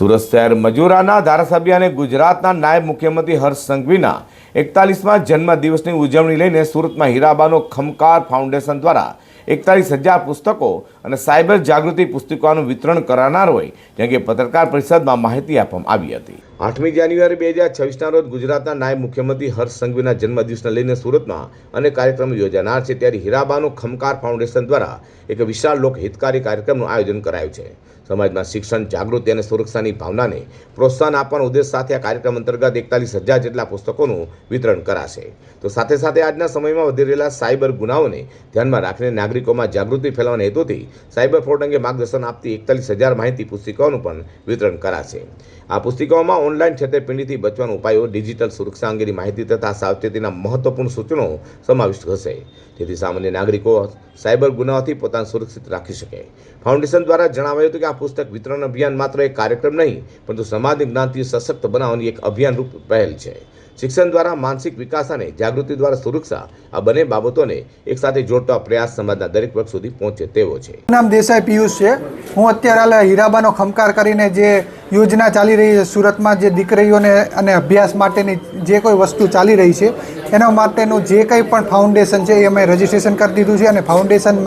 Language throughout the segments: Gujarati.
સુરત શહેર મજૂરાના ધારાસભ્ય અને ગુજરાતના નાયબ મુખ્યમંત્રી હર્ષ સંઘવીના એકતાલીસમાં જન્મદિવસની ઉજવણી લઈને સુરતમાં હીરાબાનો ખમકાર ફાઉન્ડેશન દ્વારા એકતાલીસ હજાર પુસ્તકો અને સાયબર જાગૃતિ પુસ્તિકાનું વિતરણ કરાનાર હોય જેમ કે પત્રકાર પરિષદમાં માહિતી આપવામાં આવી હતી. આઠમી જાન્યુઆરી બે હજાર છવ્વીસના રોજ ગુજરાતના નાયબ મુખ્યમંત્રી હર્ષ સંઘવીના જન્મદિવસને લઈને સુરતમાં અનેક કાર્યક્રમો યોજાનાર છે. ત્યારે હીરાબાનો ખમકાર ફાઉન્ડેશન દ્વારા એક વિશાળ લોકહિતકારી કાર્યક્રમનું આયોજન કરાયું છે. સમાજમાં શિક્ષણ, જાગૃતિ અને સુરક્ષાની ભાવનાને પ્રોત્સાહન આપવાના ઉદ્દેશ સાથે આ કાર્યક્રમ અંતર્ગત એકતાલીસ હજાર જેટલા પુસ્તકોનું વિતરણ કરાશે. તો સાથે સાથે આજના સમયમાં વધી રહેલા સાયબર ગુનાઓને ધ્યાનમાં રાખીને નાગરિકોમાં જાગૃતિ ફેલાવવાના હેતુથી સાયબર ફ્રોડ અંગે માર્ગદર્શન આપતી એકતાલીસ હજાર માહિતી પુસ્તિકાઓનું પણ વિતરણ કરાશે. આ પુસ્તિકાઓમાં ઓનલાઈન છેતરપિંડીથી બચવાના ઉપાયો, ડિજિટલ સુરક્ષા અંગેની માહિતી તથા સાવચેતીના મહત્વપૂર્ણ સૂચનો સમાવિષ્ટ હશે જેથી સામાન્ય નાગરિકો સાયબર ગુનાઓથી પોતાને સુરક્ષિત રાખી શકે. ફાઉન્ડેશન દ્વારા જણાવાયું હતું કે આ પુસ્તક વિતરણ અભિયાન માત્ર એક કાર્યક્રમ નહીં, પરંતુ સમાજ જ્ઞાનથી સશક્ત બનાવવાની એક અભિયાન રૂપ પહેલ છે. શિક્ષણ દ્વારા માનસિક વિકાસ અને જાગૃતિ દ્વારા સુરક્ષા, આ બંને બાબતોને એકસાથે જોડતા પ્રયાસ સમાજના દરેક વર્ગ સુધી પહોંચે તેવો છે. નામ દેસાઈ પિયુષ છે. હું અત્યારે હીરાબાનો ખમકાર કરીને જે યોજના ચાલી રહી છે. સુરતમાં જે દીકરીઓને અને અભ્યાસ માટેની જે કોઈ વસ્તુ ચાલી રહી છે એના માટેનું જે કંઈ પણ ફાઉન્ડેશન છે એ અમે રજીસ્ટ્રેશન કરી દીધું છે અને ફાઉન્ડેશન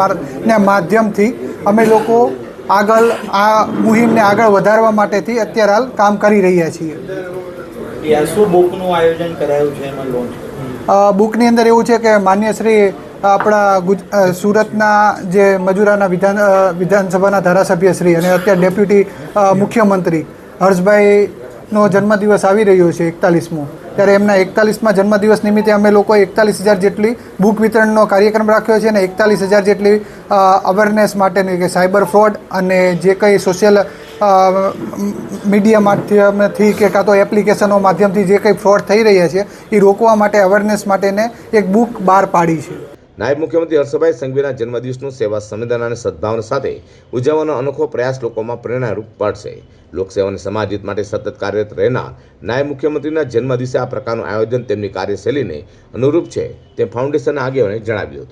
ના માધ્યમથી અમે લોકો આગળ આ મુહિમને આગળ વધારવા માટેથી અત્યારે હાલ કામ કરી રહ્યા છીએ. બુકનું આયોજન કરાયું છે બુકની અંદર એવું છે કે માન્ય શ્રી આપણા સુરતના જે મજૂરાના વિધાન વિધાનસભાના ધારાસભ્ય શ્રી અને અત્યારે ડેપ્યુટી મુખ્યમંત્રી હર્ષભાઈનો જન્મદિવસ આવી રહ્યો છે એકતાલીસમો. ત્યારે એમના એકતાલીસમાં જન્મદિવસ નિમિત્તે અમે લોકો એકતાલીસ હજાર જેટલી બુક વિતરણનો કાર્યક્રમ રાખ્યો છે અને એકતાલીસ હજાર જેટલી અવેરનેસ માટેની કે સાયબર ફ્રોડ અને જે કંઈ સોશિયલ મીડિયા માધ્યમથી કે કાં તો એપ્લિકેશનો માધ્યમથી જે કંઈ ફ્રોડ થઈ રહ્યા છે, એ રોકવા માટે અવેરનેસ માટેને એક બુક બહાર પાડી છે. નાયબ મુખ્યમંત્રી હર્ષભાઈ સંઘવીના જન્મદિવસનું સેવા સંવેદના અને સદભાવના સાથે ઉજવવાનો અનોખો પ્રયાસ લોકોમાં પ્રેરણારૂપ પડશે. લોકસેવા અને સમાજ માટે સતત કાર્યરત રહેનાર નાયબ મુખ્યમંત્રીના જન્મદિવસે આ પ્રકારનું આયોજન તેમની કાર્યશૈલીને અનુરૂપ છે તેમ ફાઉન્ડેશનના આગેવાને જણાવ્યું હતું.